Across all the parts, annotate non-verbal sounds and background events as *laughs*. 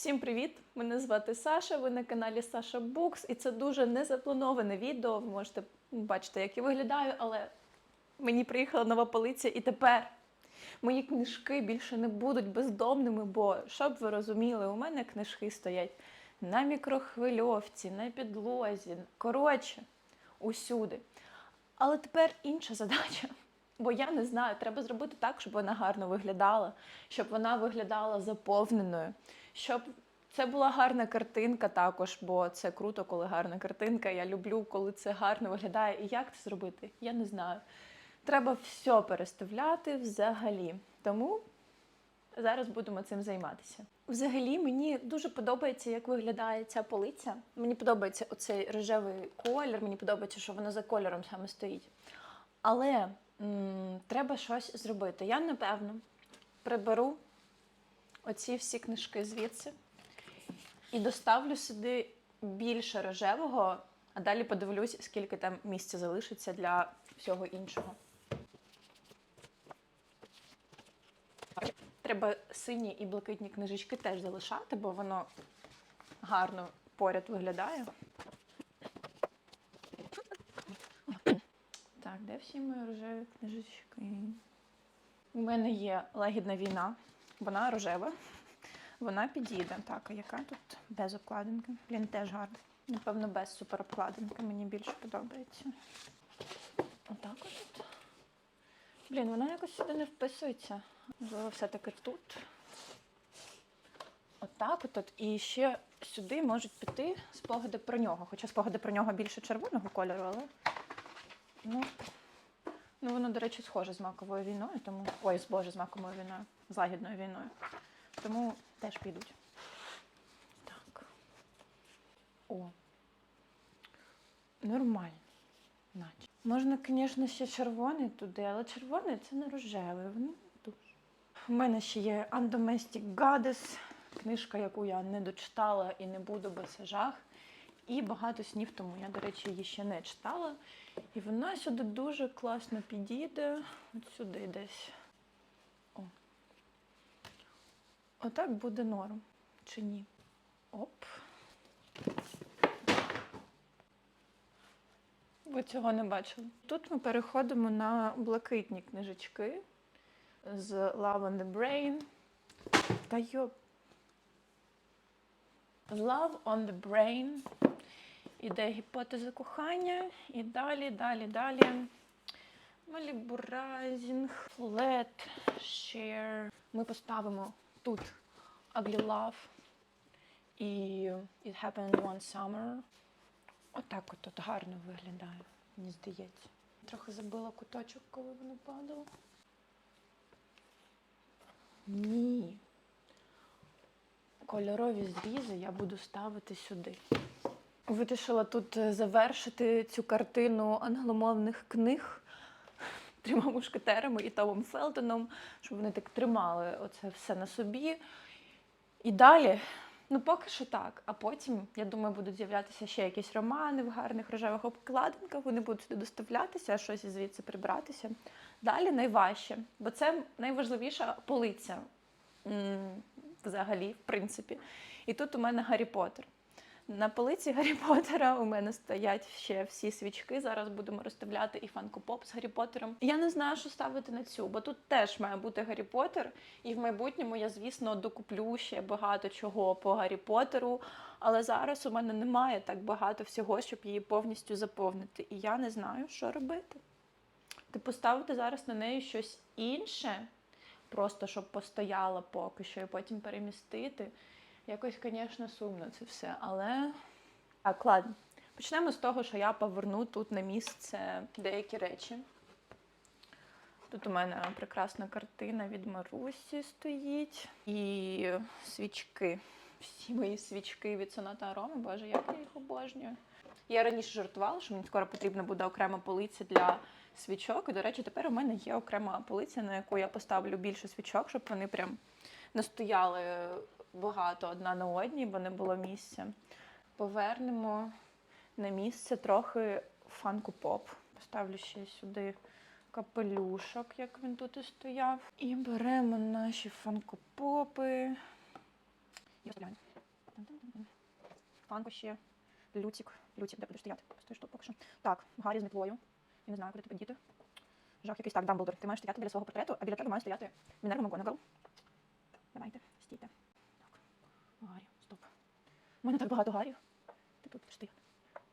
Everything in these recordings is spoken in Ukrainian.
Всім привіт! Мене звати Саша. Ви на каналі Саша Букс, і це дуже незаплановане відео. Ви можете бачити, як я виглядаю, але мені приїхала нова полиця, і тепер мої книжки більше не будуть бездомними, бо щоб ви розуміли, у мене книжки стоять на мікрохвильовці, на підлозі. Коротше, усюди. Але тепер інша задача. Бо я не знаю, треба зробити так, щоб вона гарно виглядала, щоб вона виглядала заповненою, щоб це була гарна картинка також, бо це круто, коли гарна картинка. Я люблю, коли це гарно виглядає. І як це зробити? Я не знаю. Треба все переставляти взагалі. Тому зараз будемо цим займатися. Взагалі, мені дуже подобається, як виглядає ця полиця. Мені подобається оцей рожевий колір, мені подобається, що вона за кольором саме стоїть. Але треба щось зробити. Я, напевно, приберу оці всі книжки звідси і доставлю сюди більше рожевого, а далі подивлюсь, скільки там місця залишиться для всього іншого. Треба сині і блакитні книжечки теж залишати, бо воно гарно поряд виглядає. Так, де всі мої рожеві книжечки? У мене є лагідна війна, вона рожева, вона підійде. Так, а яка тут без обкладинки? Блін, теж гарна. Напевно, без суперобкладинки мені більше подобається. Отак от. Блін, вона якось сюди не вписується. Можливо, все-таки тут. Отак от, от. І ще сюди можуть піти спогади про нього. Хоча спогади про нього більше червоного кольору, але. Ну, ну воно, до речі, схоже з маковою війною, тому. Ой, з боже, з маковою війною, з лагідною війною. Тому теж підуть. Так. О. Нормально. Наче. Можна, звісно, ще червоний туди, але червоний це не рожевий, вони дуже. У мене ще є Undomestic Goddess, книжка, яку я не дочитала і не буду, бо це жах. І багато снів, тому я, до речі, її ще не читала. І вона сюди дуже класно підійде. От сюди десь. О. Отак буде норм. Чи ні? Оп. Ви цього не бачили. Тут ми переходимо на блакитні книжечки з Love on the Brain. Та йоп. Love on the Brain. Іде гіпотеза кохання. І далі, далі, далі. Малібуразінг, Let, Share. Ми поставимо тут Ugly Love і It Happened One Summer. Отак от тут гарно виглядає, мені здається. Трохи забила куточок, коли воно падало. Ні. Кольорові зрізи я буду ставити сюди. Вирішила тут е, завершити цю картину англомовних книг *laughs* трьома мушкетерами і Томом Фелтоном, щоб вони так тримали оце все на собі. І далі, ну поки що так. А потім, я думаю, будуть з'являтися ще якісь романи в гарних рожевих обкладинках, вони будуть сюди доставлятися, щось звідси прибратися. Далі найважче, бо це найважливіша полиця взагалі, в принципі. І тут у мене Гаррі Поттер. На полиці Гаррі *laughs* Поттера у мене стоять ще всі свічки. Зараз будемо розставляти і фанкопоп з Гаррі Поттером. Я не знаю, що ставити на цю, бо тут теж має бути Гаррі Поттер. І в майбутньому я, звісно, докуплю ще багато чого по Гаррі Поттеру. Але зараз у мене немає так багато всього, щоб її повністю заповнити. І я не знаю, що робити. Типу, ставити зараз на неї щось інше, просто щоб постояла поки що, і потім перемістити. Якось, звісно, сумно це все, але. Так, ладно. Почнемо з того, що я поверну тут на місце деякі речі. Тут у мене прекрасна картина від Марусі стоїть. І свічки. Всі мої свічки від Соната Ароми. Боже, як я їх обожнюю. Я раніше жартувала, що мені скоро потрібна буде окрема полиця для свічок. І, до речі, тепер у мене є окрема полиця, на яку я поставлю більше свічок, щоб вони прям не стояли багато одна на одній, бо не було місця. Повернемо на місце трохи фанку поп. Поставлю ще сюди капелюшок, як він тут і стояв. І беремо наші. І розставляємо. Фанко ще. Лютик. Лютик, де будеш стояти? Стоїш тут поки що. Так, Гаррі з метлою. Я не знаю, куди тебе діти. Жах якийсь. Так, Дамблдор, ти маєш стояти біля свого портрету, а біля тебе має стояти Мінерва Макгонагал. Давайте, стійте. У мене так багато Гаррі. Ти тут будеш.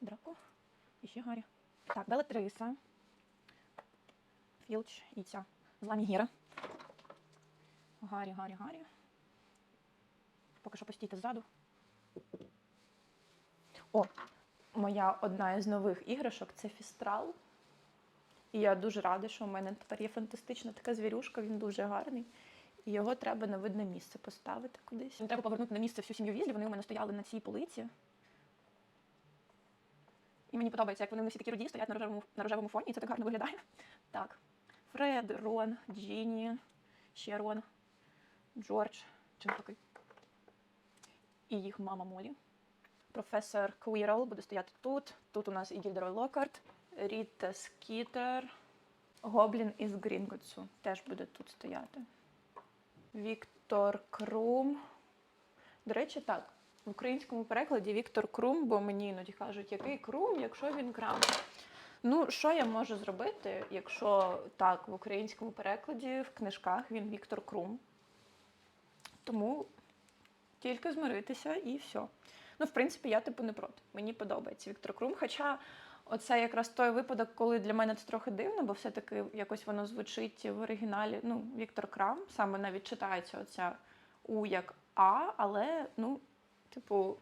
Драко. І ще Гаррі. Так, Белатриса. Філч і ця зла Мігіра. Гаррі, Гаррі, Гаррі. Поки що постійте ззаду. О, моя одна із нових іграшок це фістрал. І я дуже рада, що у мене тепер є фантастична така звірюшка, він дуже гарний. І його треба на видне місце поставити кудись. Треба повернути на місце всю сім'ю Візлі. Вони у мене стояли на цій полиці. І мені подобається, як вони всі такі роді стоять на рожевому, на рожевому фоні, і це так гарно виглядає. Так. Фред, Рон, Джіні, ще Рон, Джордж, чим такий. І їх мама Молі. Професор Квірл буде стояти тут. Тут у нас і Гільдерой Локарт. Ріта Скітер, Гоблін із Грінготсу теж буде тут стояти. Віктор Крум. До речі, так. В українському перекладі Віктор Крум, бо мені іноді кажуть, який Крум, якщо він крам. Ну, що я можу зробити, якщо так, в українському перекладі, в книжках він Віктор Крум. Тому тільки змиритися і все. Ну, в принципі, я типу не проти. Мені подобається Віктор Крум. Хоча оце якраз той випадок, коли для мене це трохи дивно, бо все-таки якось воно звучить в оригіналі. Ну, Віктор Крам, саме навіть читається оця У як А, але, ну, типу,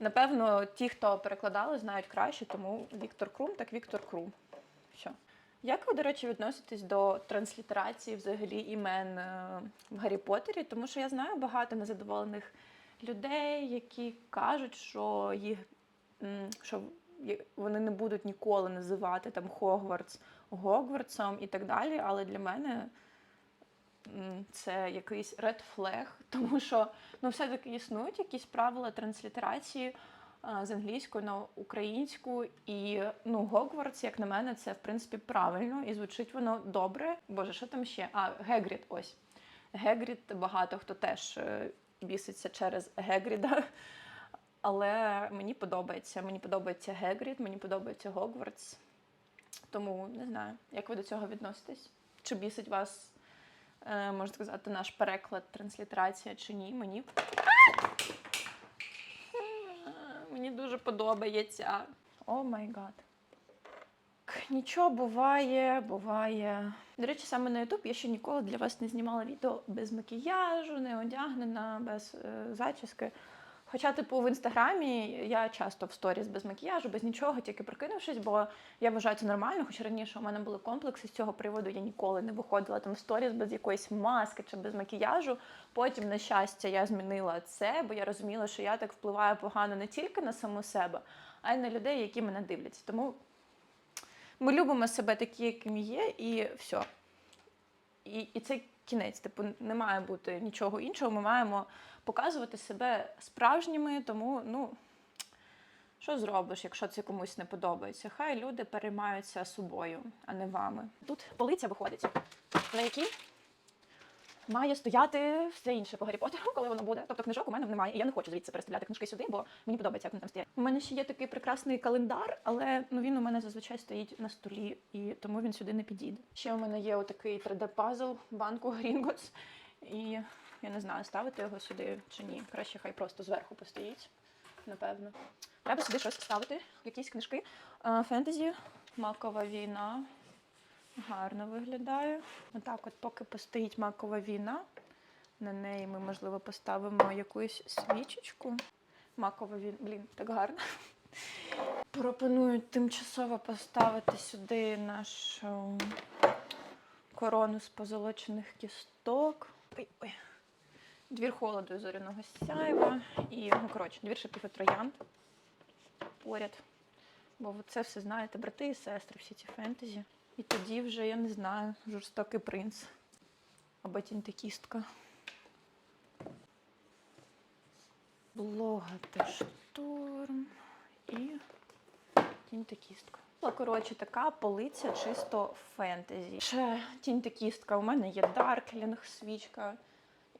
напевно, ті, хто перекладали, знають краще, тому Віктор Крум, так Віктор Крум. Все. Як ви, до речі, відноситесь до транслітерації взагалі імен е, в Гаррі Поттері? Тому що я знаю багато незадоволених людей, які кажуть, що їх що вони не будуть ніколи називати там Хогвартс Гогвартсом і так далі. Але для мене це якийсь ред флег, *laughs* тому що ну, все-таки існують якісь правила транслітерації з англійської на українську, і ну, Гогвартс, як на мене, це в принципі правильно і звучить воно добре. Боже, що там ще? А, Гегрід, ось. Гегрід багато хто теж е, біситься через Гегріда. Але мені подобається. Мені подобається Гегрід, мені подобається Гогвартс. Тому не знаю, як ви до цього відноситесь? Чи бісить вас, е, можна сказати, наш переклад, транслітерація чи ні? Мені. Мені дуже подобається. О май гад. Нічого буває, буває. До речі, саме на YouTube я ще ніколи для вас не знімала відео без макіяжу, не одягнена, без е, зачіски. Хоча, типу, в інстаграмі я часто в сторіс без макіяжу, без нічого, тільки прикинувшись, бо я вважаю це нормально. Хоча раніше у мене були комплекси з цього приводу, я ніколи не виходила там в сторіс без якоїсь маски чи без макіяжу. Потім, на щастя, я змінила це, бо я розуміла, що я так впливаю погано не тільки на саму себе, а й на людей, які мене дивляться. Тому ми любимо себе такі, якими є, і все. І, і це кінець. Типу, не має бути нічого іншого. Ми маємо показувати себе справжніми, тому ну. Що зробиш, якщо це комусь не подобається? Хай люди переймаються собою, а не вами. Тут полиця виходить, на якій має стояти все інше по Гаррі Поттеру, коли воно буде. Тобто книжок у мене немає. І я не хочу звідси переставляти книжки сюди, бо мені подобається, як вони там стоять. У мене ще є такий прекрасний календар, але ну він у мене зазвичай стоїть на столі, і тому він сюди не підійде. Ще у мене є отакий 3D-пазл банку Грінготс, і я не знаю, ставити його сюди чи ні. Краще хай просто зверху постоїть, напевно. Треба сюди щось ставити, якісь книжки. Фентезі, макова війна. Гарно виглядає. Отак, от поки постоїть макова війна, на неї ми, можливо, поставимо якусь свічечку. Макова війна, блін, так гарно. Пропоную тимчасово поставити сюди нашу корону з позолочених кісток. Ой, ой. Двір холоду і зоряного сяйва. І, ну, коротше, двір шипів і троянд поряд. Бо це все знаєте, брати і сестри, всі ці фентезі. І тоді вже, я не знаю, жорстокий принц. Або тінтикістка. Блога та шторм і тінтикістка. Коротше, така полиця чисто фентезі. Ще тінтикістка. У мене є Дарклінг, свічка.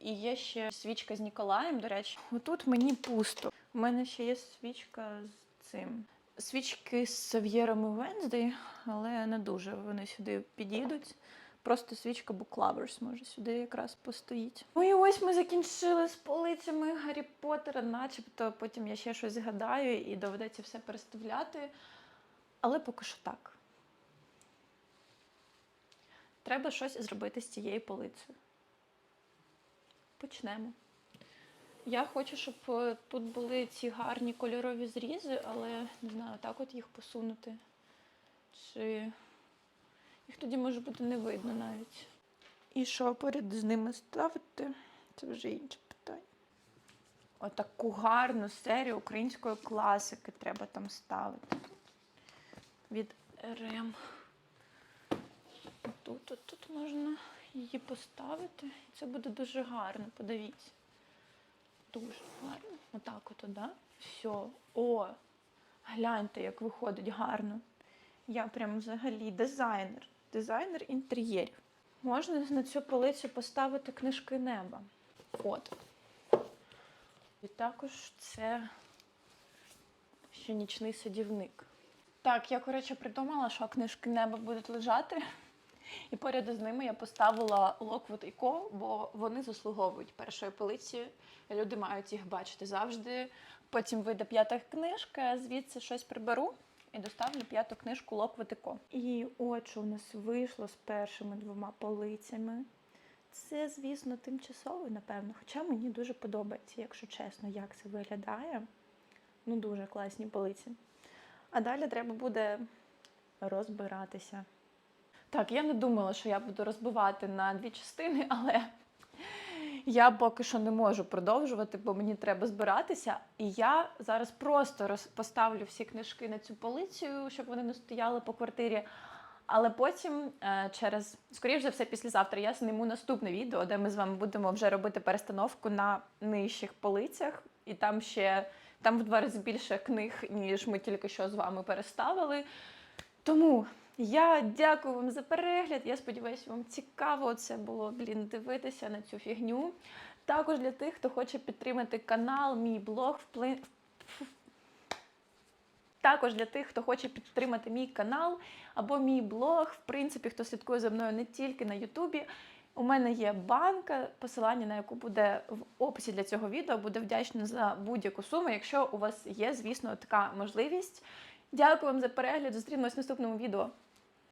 І є ще свічка з Ніколаєм, до речі. Отут мені пусто. У мене ще є свічка з цим. Свічки з Сав'єром і Венздей, але не дуже вони сюди підійдуть. Просто свічка Lovers може сюди якраз постоїть. Ну і ось ми закінчили з полицями Гаррі Поттера, начебто потім я ще щось згадаю і доведеться все переставляти. Але поки що так. Треба щось зробити з цією полицею. Почнемо. Я хочу, щоб е, тут були ці гарні кольорові зрізи, але не знаю, так от їх посунути. Чи їх тоді може бути не видно навіть. І що поряд з ними ставити? Це вже інше питання. Отаку гарну серію української класики треба там ставити. Від РМ. Тут, тут, тут можна її поставити. І це буде дуже гарно, подивіться. Дуже гарно. Отак от, да? Все. О! Гляньте, як виходить гарно. Я прям взагалі дизайнер. Дизайнер інтер'єрів. Можна на цю полицю поставити книжки неба. От. І також це ще нічний садівник. Так, я, коротше, придумала, що книжки неба будуть лежати. І поряд з ними я поставила Lockwood і Co, бо вони заслуговують першої полиці. Люди мають їх бачити завжди. Потім вийде п'ята книжка, звідси щось приберу і доставлю п'яту книжку Lockwood і Co. І от у нас вийшло з першими двома полицями. Це, звісно, тимчасово, напевно. Хоча мені дуже подобається, якщо чесно, як це виглядає. Ну, дуже класні полиці. А далі треба буде розбиратися. Так, я не думала, що я буду розбивати на дві частини, *laughs* але я поки що не можу продовжувати, бо мені треба збиратися. І я зараз просто поставлю всі книжки на цю полицю, щоб вони не стояли по квартирі. Але потім, е, через, скоріш за все, післязавтра я зніму наступне відео, де ми з вами будемо вже робити перестановку на нижчих полицях. І там ще там в два рази більше книг, ніж ми тільки що з вами переставили. Тому я дякую вам за перегляд. Я сподіваюся, вам цікаво це було блін, дивитися на цю фігню. Також для тих, хто хоче підтримати канал, мій блог, вплин... Також для тих, хто хоче підтримати мій канал або мій блог, в принципі, хто слідкує за мною не тільки на Ютубі. У мене є банка, посилання на яку буде в описі для цього відео. Буде вдячна за будь-яку суму, якщо у вас є, звісно, така можливість. Дякую вам за перегляд. Зустрінемось в наступному відео.